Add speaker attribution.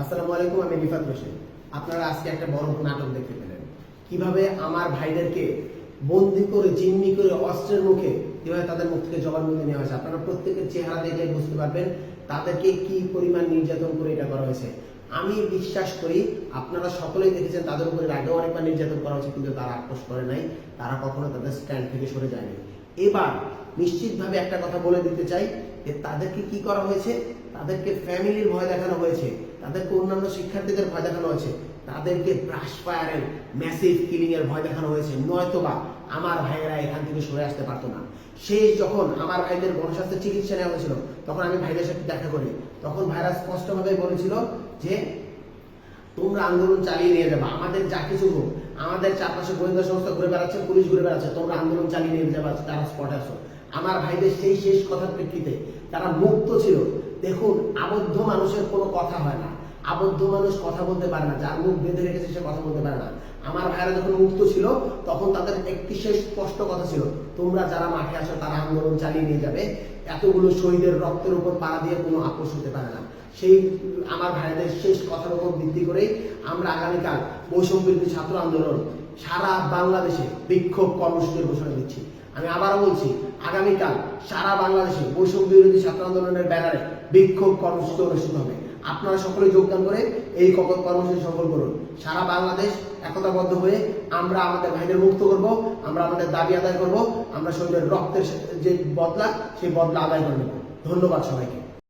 Speaker 1: আসসালামু আলাইকুম, আমি রিফাত হোসেন আপনারা আজকে একটা বড় নাটক দেখতে পেলেন। কীভাবে আমার ভাইদেরকে বন্দি করে, জিম্মি করে, অস্ত্রের মুখে কীভাবে তাদের মুখ থেকে জবানবন্দি নেওয়া হয়েছে, আপনারা প্রত্যেকের চেহারা দেখে বুঝতে পারবেন তাদেরকে কি পরিমাণ নির্যাতন করে এটা করা হয়েছে। আমি বিশ্বাস করি আপনারা সকলেই দেখেছেন তাদের উপরে আগেও অনেকবার নির্যাতন করা হয়েছে, কিন্তু তারা আপোষ করে নাই, তারা কখনো তাদের স্ট্যান্ড থেকে সরে যায়নি। এবার নিশ্চিতভাবে একটা কথা বলে দিতে চাই যে তাদেরকে কি করা হয়েছে? তাদেরকে ফ্যামিলির ভয় দেখানো হয়েছে। তাদেরকে অন্যান্য শিক্ষার্থীদের ভয় দেখানো হয়েছে। তাদেরকে ব্রাশ ফায়ারের ম্যাসিভ কিলিং এর ভয় দেখানো হয়েছে। নয়তোবা আমার ভাইয়েরা এখান থেকে সরে আসতে পারতো না। শেষ যখন আমার ভাইদের গণস্বাস্থ্য চিকিৎসা নেওয়া হয়েছিল, তখন আমি ভাইদের সাথে দেখা করি। তখন ভাইরা স্পষ্টভাবে বলেছিল যে, তোমরা আন্দোলন চালিয়ে নিয়ে যাবে। আমাদের যা কিছু আমাদের চারপাশে গোয়েন্দা সংস্থা ঘুরে বেড়াচ্ছে, পুলিশ ঘুরে বেড়াচ্ছে, তোমরা আন্দোলন চালিয়ে নিয়ে যাবে তারা স্পটে আসো আমার ভাইদের সেই শেষ কথার প্রেক্ষিতে তারা মুক্ত ছিল। দেখুন, আবদ্ধ মানুষের কোনো কথা হয় না। আবদ্ধ মানুষ কথা বলতে পারে না, যার মুখ বেঁধে রেখেছে সে কথা বলতে পারে না। আমার ভাইরা যখন মুক্ত ছিল, তখন তাদের একটি শেষ স্পষ্ট কথা ছিল, তোমরা যারা মাঠে আসো তারা আন্দোলন চালিয়ে নিয়ে যাবে। এতগুলো শহীদের রক্তের উপর পাড়া দিয়ে কোনো আপোষ হতে পারে না। সেই আমার ভাইদের শেষ কথার উপর ভিত্তি করেই আমরা আগামীকাল বৈষম্য বিরোধী ছাত্র আন্দোলন সারা বাংলাদেশে বিক্ষোভ কর্মসূচির ঘোষণা দিচ্ছি। আমি আবারও বলছি, আগামীকাল সারা বাংলাদেশে বৈষম্য বিরোধী ছাত্র আন্দোলনের ব্যানারে বিক্ষোভ কর্মসূচি অনুষ্ঠিত হবে। আপনারা সকলে যোগদান করে এই কর্মসূচি সফল করুন। সারা বাংলাদেশ একতাবদ্ধ হয়ে আমরা আমাদের ভাইদের মুক্ত করব, আমরা আমাদের দাবি আদায় করব, আমরা শরীরের রক্তের যে বদলা, সেই বদলা আদায় করে নেব। ধন্যবাদ সবাইকে।